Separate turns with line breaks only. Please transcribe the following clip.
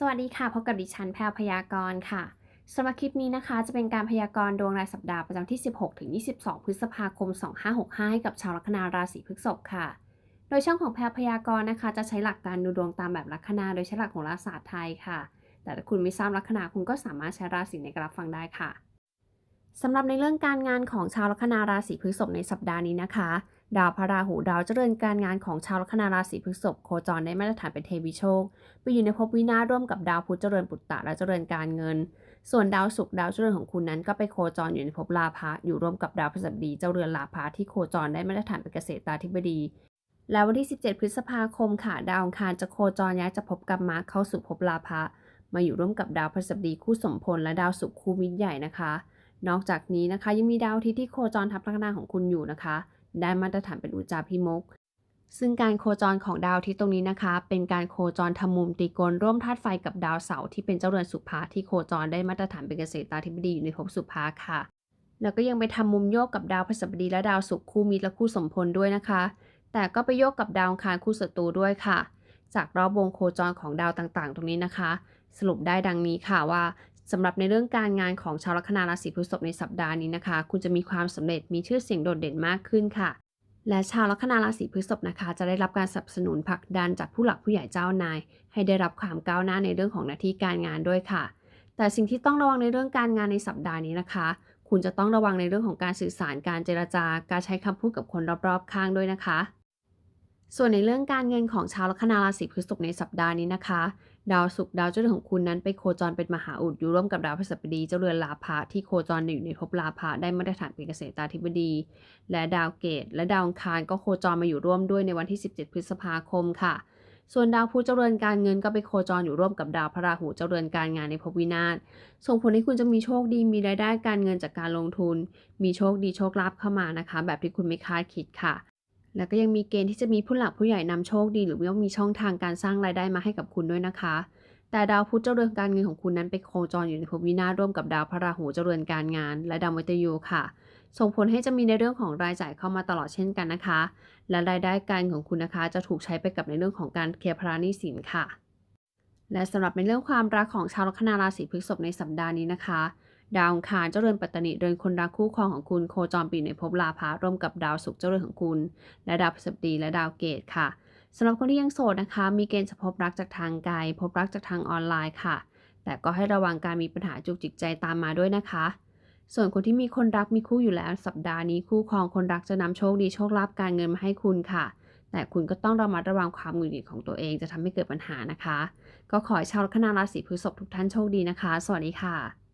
สวัสดีค่ะ พบกับดิฉันแพรวพยากรณ์ค่ะสำหรับคลิปนี้นะคะ จะเป็นการพยากรณ์ดวงรายสัปดาห์ประจำที่ 16 ถึง 22 พฤษภาคม 2565 ให้กับชาวลัคนาราศีพฤษภค่ะ โดยช่องของแพรวพยากรณ์นะคะ จะใช้หลักการดูดวงตามแบบลัคนา โดยใช้หลักของราศาสตร์ไทยค่ะ แต่ถ้าคุณไม่ทราบลัคนาคุณก็สามารถใช้ราศีในการรับฟังได้ค่ะสำหรับในเรื่องการงานของชาวลัคนาราศีพฤษภในสัปดาห์นี้นะคะ ดาวพระราหูดาวเจริญการงานของชาวลัคนาราศีพฤษภโคจรได้มาตรฐานเป็นเทวีโชค ไปอยู่ในภพวินาศร่วมกับดาวพุธเจริญปุตตะและเจริญการเงิน ส่วนดาวศุกร์ดาวเจริญของคุณนั้นก็ไปโคจรอยู่ในภพลาภะอยู่ร่วมกับดาวพฤหัสบดีเจ้าเรือนลาภะที่โคจรได้มาตรฐานเป็นเกษตราธิบดี แล้ววันที่ 17 พฤษภาคมค่ะดาวอังคารจะโคจรย้ายจากภพกรรมะเข้าสู่ภพลาภะมาอยู่ร่วมกับดาวพฤหัสบดีคู่สมพลและดาวศุกร์คู่มิตรใหญ่นะคะ นอกจากนี้นะคะยังมีดาวอาทิตย์ที่โคจรทับลัคนาของคุณอยู่นะคะ ได้มาตรฐานเป็นอุจจาพิมกซึ่งการโคจรของดาวทิตย์ตรงนี้นะคะ เป็นการโคจรทำมุมตรีโกณร่วมธาตุไฟกับดาวเสาร์ที่เป็นเจ้าเรือนสุภาที่โคจรได้มาตรฐานเป็นเกษตราธิบดีอยู่ในภพสุภาค่ะ แล้วก็ยังไปทำมุมโยกกับดาวพฤหัสบดีและดาวศุกร์คู่มิตรและคู่สมพลด้วยนะคะ แต่ก็ไปโยกกับดาวคารคู่ศัตรูด้วยค่ะ จากรอบวงโคจรของดาวต่างๆ ตรงนี้นะคะ สรุปได้ดังนี้ค่ะว่า สำหรับในเรื่องการงานของชาวลัคนาราศีพฤษภในสัปดาห์นี้นะคะ คุณจะมีความสำเร็จมีชื่อเสียงโดดเด่นมากขึ้นค่ะ และชาวลัคนาราศีพฤษภนะคะ จะได้รับการสนับสนุนผลักดันจากผู้หลักผู้ใหญ่เจ้านาย ให้ได้รับความก้าวหน้าในเรื่องของหน้าที่การงานด้วยค่ะ แต่สิ่งที่ต้องระวังในเรื่องการงานในสัปดาห์นี้นะคะ คุณจะต้องระวังในเรื่องของการสื่อสารการเจรจาการใช้คำพูดกับคนรอบๆ ข้างด้วยนะคะ ส่วนในเรื่องการเงินของชาวลัคนาราศีพฤษภในสัปดาห์นี้นะคะ ดาวศุกร์ดาวเจ้าเรือนของคุณนั้นไปโคจรเป็นมหาอุดอยู่ร่วมกับดาวพฤหัสบดีเจ้าเรือนลาภะที่โคจรอยู่ในภพลาภะได้มาตรฐานเป็นเกษตราธิบดี และดาวเกต และดาวอังคารก็โคจรมาอยู่ร่วมด้วยในวันที่ 17 พฤษภาคมค่ะ ส่วนดาวพุธเจ้าเรือนการเงินก็ไปโคจรอยู่ร่วมกับดาวพระราหูเจ้าเรือนการงานในภพวินาศส่งผลให้คุณจะมีโชคดีมีรายได้การเงินจากการลงทุน มีโชคดีโชคลาภเข้ามานะคะ แบบที่คุณไม่คาดคิดค่ะ แล้วก็ยังมีเกณฑ์ที่จะมีผู้หลักผู้ใหญ่นำโชคดี หรือว่ามีช่องทางการสร้างรายได้มาให้กับคุณด้วยนะคะ แต่ดาวพุธเจ้าเรือนการเงินของคุณนั้นไปโคจรอยู่ในภพวินาศร่วมกับดาวพระราหูเจ้าเรือนการงาน และดาวมฤตยูค่ะ ส่งผลให้จะมีในเรื่องของรายจ่ายเข้ามาตลอดเช่นกันนะคะ และรายได้การของคุณนะคะ จะถูกใช้ไปกับในเรื่องของการเคลียร์ภาระหนี้สินค่ะ และสำหรับในเรื่องความรักของชาวลัคนาราศีพฤษภในสัปดาห์นี้นะคะ ดาวอังคารเจ้าเรือนปัตตนิเรือนคนรักคู่ครองของคุณโคจรปีในภพลาภะร่วมกับดาวศุกร์เจ้าเรือนของคุณ และดาวพฤหัสบดีและดาวเกตค่ะสำหรับคนที่ยังโสดนะคะ มีเกณฑ์จะพบรักจากทางไกลพบรักจากทางออนไลน์ค่ะ แต่ก็ให้ระวังการมีปัญหาจุกจิกใจตามมาด้วยนะคะ ส่วนคนที่มีคนรักมีคู่อยู่แล้ว สัปดาห์นี้คู่ครองคนรักจะนำโชคดีโชคลาภการเงินมาให้คุณค่ะ แต่คุณก็ต้องระมัดระวังความหงุดหงิดของตัวเองจะทำให้เกิดปัญหานะคะ ก็ขอให้ชาวลัคนาราศีพฤษภทุกท่านโชคดีนะคะ สวัสดีค่ะ